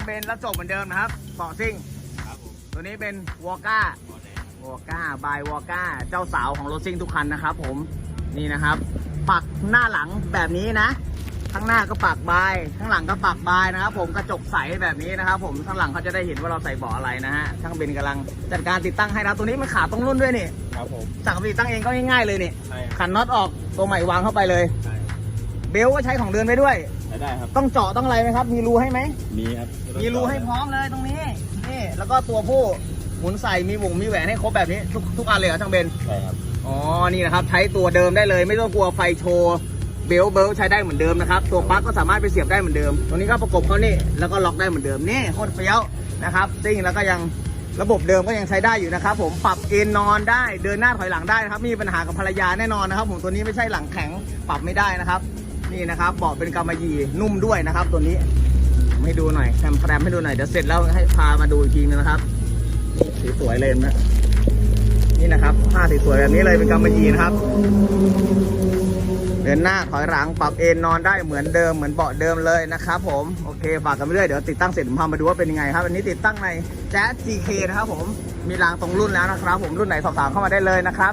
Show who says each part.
Speaker 1: างเบนแล้วจบเหมือนเดิมนะครับเบาะซิ่ง
Speaker 2: ครับผม
Speaker 1: ตัวนี้เป็นวอก้า
Speaker 2: ขอแดง
Speaker 1: วอก้าบายวอก้าเจ้าสาวของรถซิ่งทุกคันนะครับผมนี่นะครับ ปักหน้าหลังแบบนี้นะ ข้างหน้าก็ปักบาย ข้างหลังก็ปักบายนะครับ ผมกระจกใสแบบนี้นะครับ ผมข้างหลังเขาจะได้เห็นว่าเราใส่เบาะอะไรนะฮะช่างเบนกำลังจัดการติดตั้งให้นะตัวนี้มันขาดตรงรุ่นด้วยนี่
Speaker 2: ครับผม
Speaker 1: สั่งไปติดตั้งเองก็ง่ายๆเลยนี่
Speaker 2: ใช่ครับ
Speaker 1: ขันน็อตออกตัวใหม่วางเข้าไปเลย
Speaker 2: ใช่
Speaker 1: เบลต์ก็ใช้ของเดินไปด้วย
Speaker 2: ใช้ได้ครับ
Speaker 1: ต้องเจาะต้องอะไรไหมครับ มีรูให้ไหม
Speaker 2: มีครับ
Speaker 1: มีรูให้พร้อมเลยตรงนี้ นี่ แล้วก็ตัวผู้หมุนใส่มีวงมีแหวนให้ครบแบบนี้ทุกทุกอันเลยเหรอช่างเบน
Speaker 2: ใช่ครับ
Speaker 1: อ๋อ นี่นะครับ ใช้ตัวเดิมได้เลย ไม่ต้องกลัวไฟโชว์เบลต์เบลต์ใช้ได้เหมือนเดิมนะครับ ตัวปลั๊กก็สามารถไปเสียบได้เหมือนเดิมตัวนี้ก็ประกบเขานี่ แล้วก็ล็อกได้เหมือนเดิม นี่โคตรเฟี้ยวนะครับซิ่งแล้วก็ยังระบบเดิมก็ยังใช้ได้อยู่นะครับ ผมปรับเอนนอนได้เดินหน้าถอยหลังได้นะครับ มีปัญหากับภรรยาแน่นอนนะครับ ผมตัวนี้ไม่ใช่หลังแข็งปรับไม่ได้นะครับ นี่นะครับเบาะเป็นกำมะหยี่นุ่มด้วยนะครับ ตัวนี้ให้ดูหน่อยแคมแพรมให้ดูหน่อยเดี๋ยวเสร็จแล้วให้พามาดูอีกทีนึงนะครับสีสวยเลยนะนี่นะครับผ้าสีสวยแบบนี้เลยเป็นกำมะหยี่นะครับเดินหน้าถอยหลังปรับเอนนอนได้เหมือนเดิมเหมือนเบาะเดิมเลยนะครับผมโอเคฝากกันไปเรื่อยเดี๋ยวติดตั้งเสร็จผมพามาดูว่าเป็นยังไงครับอันนี้ติดตั้งใน Jazz GK นะครับผมมีรางตรงรุ่นแล้วนะครับ ผมรุ่นไหนสอบถามเข้ามาได้เลยนะครับ